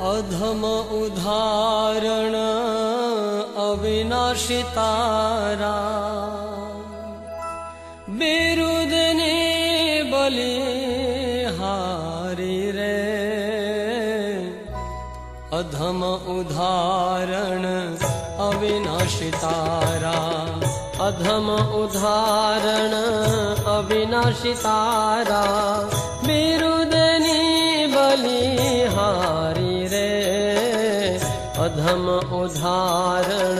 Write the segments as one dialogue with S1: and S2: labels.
S1: अधम उदाहरण अविनाशितारा। बिरुदने बलि हारी रे। अधम उदाहरण अविनाशितारा। अधम उदाहरण अविनाशितारा। बिरुदनी बलिहारी रे अधम उदाहरण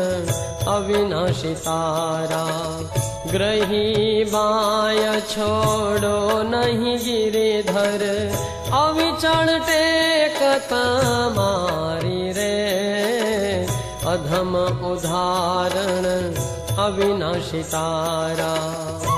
S1: अविनाशितारा ग्रही बाय छोड़ो नहीं गिरिधर अविचण टेक मारी रे। अधम उदाहरण अविनाशितारा भरी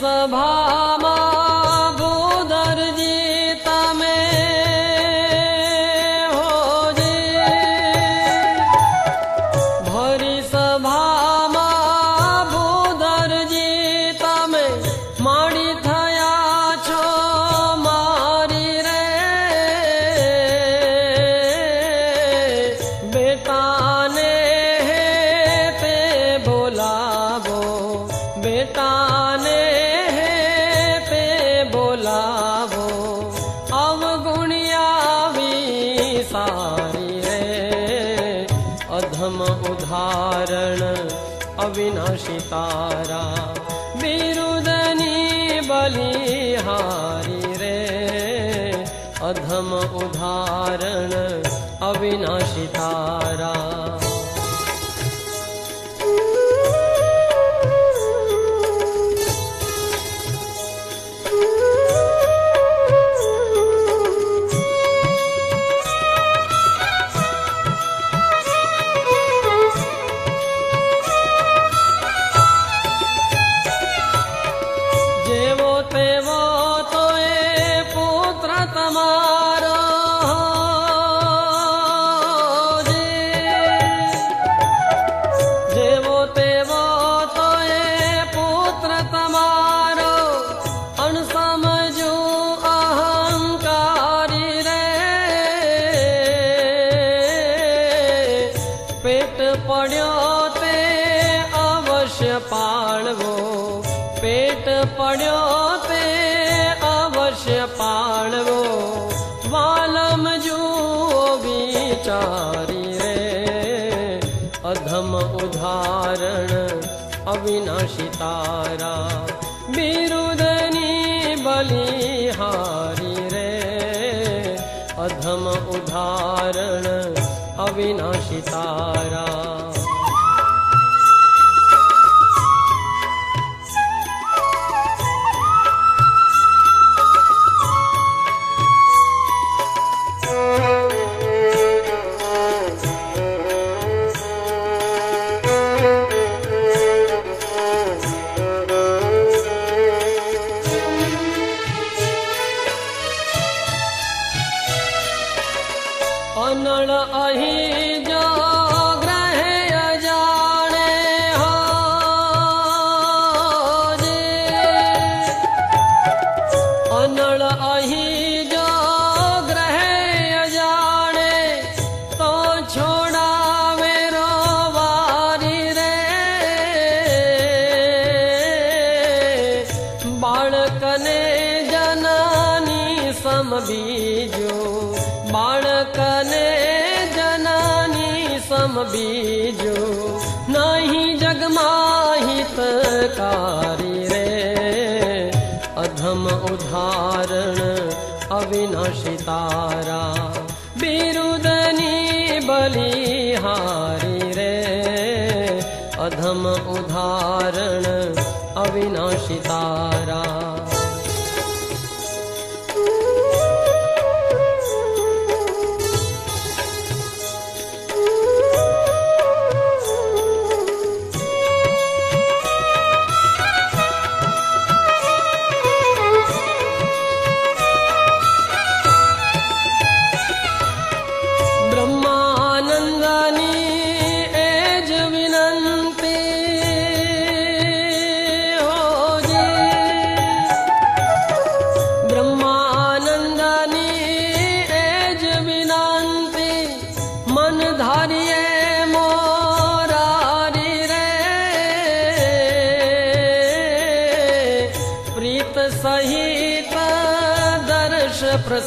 S1: सभामा तारा बिरुदनी बलिहारी रे। अधम उदाहरण अविनाशी तारा પડ્યો તે અવશ્ય પાળવો. વાલમ જુઓ વિચારી રે. અધમ ઉદાહરણ અવિનાશી તારા. બિરુદની બલિહારી રે. અધમ ઉદાહરણ અવિનાશી તારા. बीजो बाणकने जननी सम बीजो नहि जगमाहितकारि रे। अधम उदाहरण उदा अविनाशारा बिरुदनी बलिहारी रे। अधम उदाहरण अविनाशारा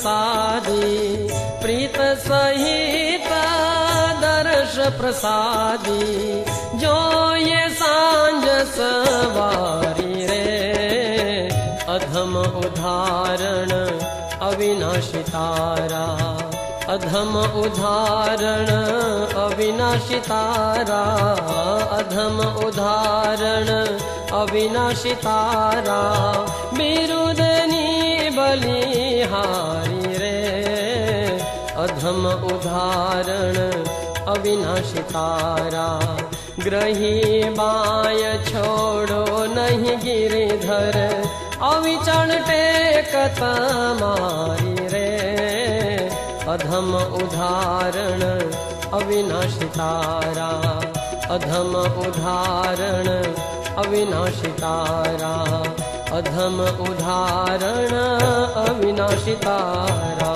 S1: प्रसादी प्रीत सहित दर्श प्रसादी जो ये सांझ सवारी रे। अधम उदाहरण अविनाशी तारा। अधम उदाहरण अविनाशी तारा। अधम उदाहरण अविनाशी तारा। बिरुदनी बलिहारी रे। अधम उदाहरण अविनाशी तारा। ग्रही बाय छोड़ो नहीं गिरिधर। अविचण टेकत मारी रे। अधम उदाहरण अविनाशी तारा। अधम उदाहरण अविनाशी तारा अधम उदाहरण अविनाशी तारा